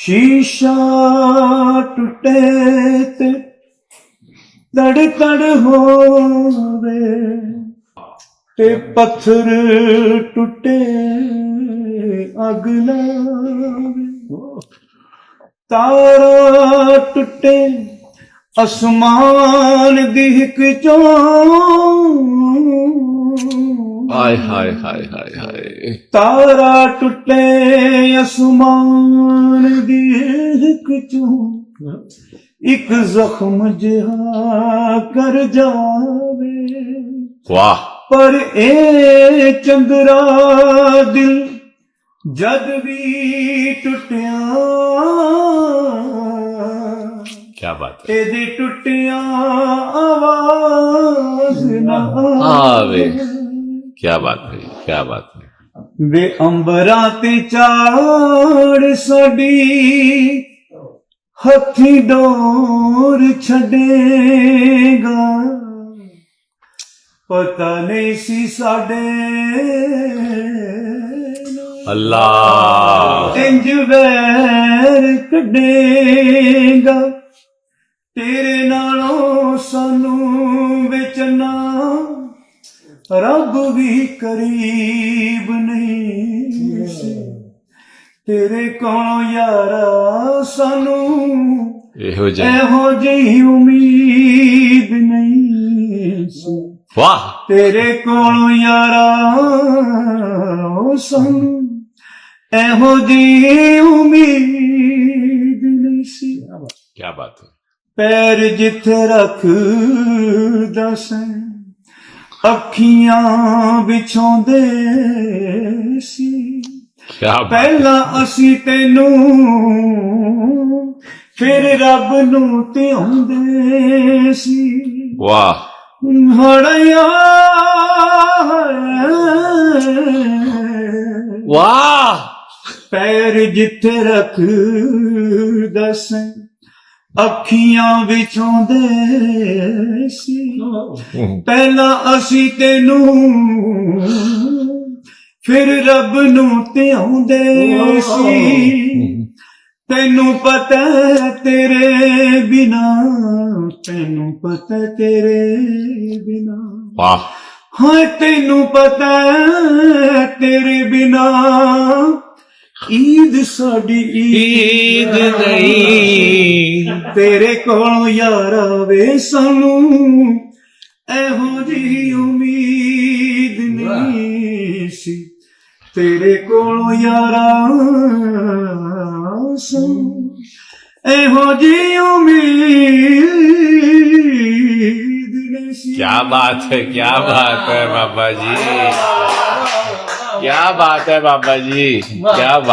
ਸ਼ੀਸ਼ਾ ਟੁੱਟੇ ਤੇ ਤੜ ਤੜ ਹੋਵੇ ਤੇ ਪੱਥਰ ਟੁੱਟੇ ਅਗ ਲਾਵੇ ਤਾਰਾ ਟੁੱਟੇ ਅਸਮਾਨ ਦੀ ਇੱਕ ਚੋਂ ਹਾਏ ਹਾਏ ਹਾਏ ਹਾਏ ਹਾਏ। ਤਾਰਾ ਟੁੱਟੇ ਅਸਮਾਨ ਦੀ ਇੱਕ ਚੋਂ। ਇੱਕ ਜ਼ਖਮ ਜਿਹਾ ਕਰ ਜਾਵੇ। ਵਾਹ। ਪਰ ਇਹ ਚੰਦਰਾ ਦਿਲ ਜਦ ਵੀ ਟੁੱਟਿਆ। ਕੀ ਬਾਤ ਹੈ। ਇਹਦੇ ਟੁੱਟਿਆ ਆਵਾਜ਼ ਨਾ ਆਵੇ। ਕੀ ਬਾਤ ਹੈ ਕੀ ਬਾਤ ਹੈ। ਵੇ ਅੰਬਰਾਂ ਤੇ ਚਾੜ ਸਾਡੀ ਹੱਥੀ ਡੋਰ ਛੱਡੇਗਾ। ਪਤਾ ਨਹੀਂ ਸੀ ਸਾਡੇ ਨੂੰ ਅੱਲਾਹ। ਇੰਜ ਵੈਰ ਕੱਢੇਗਾ। ਤੇਰੇ ਨਾਲੋਂ ਸਾਨੂੰ ਰੱਬ ਵੀ ਕਰੀਬ ਨਹੀਂ ਸੀ। ਤੇਰੇ ਕੋਲੋਂ ਯਾਰਾ ਸਾਨੂੰ ਇਹੋ ਜਿਹਾ। ਇਹੋ ਜਿਹੀ ਉਮੀਦ ਨਹੀਂ ਸੀ। ਵਾਹ। ਤੇਰੇ ਕੋਲੋਂ ਯਾਰਾ ਸਾਨੂੰ ਇਹੋ ਜਿਹੀ ਉਮੀਦ ਨਹੀਂ ਸੀ। ਕੀ ਬਾਤ ਹੈ। ਪੈਰ ਜਿੱਥੇ ਰੱਖ ਦਸਾਂ ਅੱਖੀਆਂ ਵਿਛਾਉਂਦੇ ਸੀ। ਪਹਿਲਾਂ ਅਸੀਂ ਤੈਨੂੰ ਫਿਰ ਰੱਬ ਨੂੰ ਧਿਆਉਂਦੇ ਸੀ। ਵਾਹ। ਹੜਿਆ ਵਾਹ। ਪੈਰ ਜਿੱਥੇ ਰੱਖ ਦਸ ਅੱਖੀਆਂ ਵਿਚੋਂਦੇ ਸੀ। ਪਹਿਲਾਂ ਅਸੀਂ ਤੈਨੂੰ ਫਿਰ ਰੱਬ ਨੂੰ ਧਿਆਉਂਦੇ ਸੀ। ਤੈਨੂੰ ਪਤਾ ਤੇਰੇ ਬਿਨਾ ਤੈਨੂੰ ਪਤਾ ਤੇਰੇ ਬਿਨਾ। ਵਾਹ। ਹਾਂ ਤੈਨੂੰ ਪਤਾ ਤੇਰੇ ਬਿਨਾ। ਈਦ ਸਾਡੀ ਈਦ ਨਹੀਂ ਤੇਰੇ ਕੋਲੋਂ ਯਾਰਾ ਵੇ ਸਾਨੂੰ ਇਹੋ ਜੀ ਉਮੀਦ ਨਹੀਂ ਸੀ ਤੇਰੇ ਕੋਲੋਂ ਯਾਰਾ ਸਾਨੂੰ ਇਹੋ ਜੀ ਉਮੀਦ ਨਹੀਂ ਸੀ क्या बात है क्या बात है बाबा जी क्या बात है बाबा जी क्या बात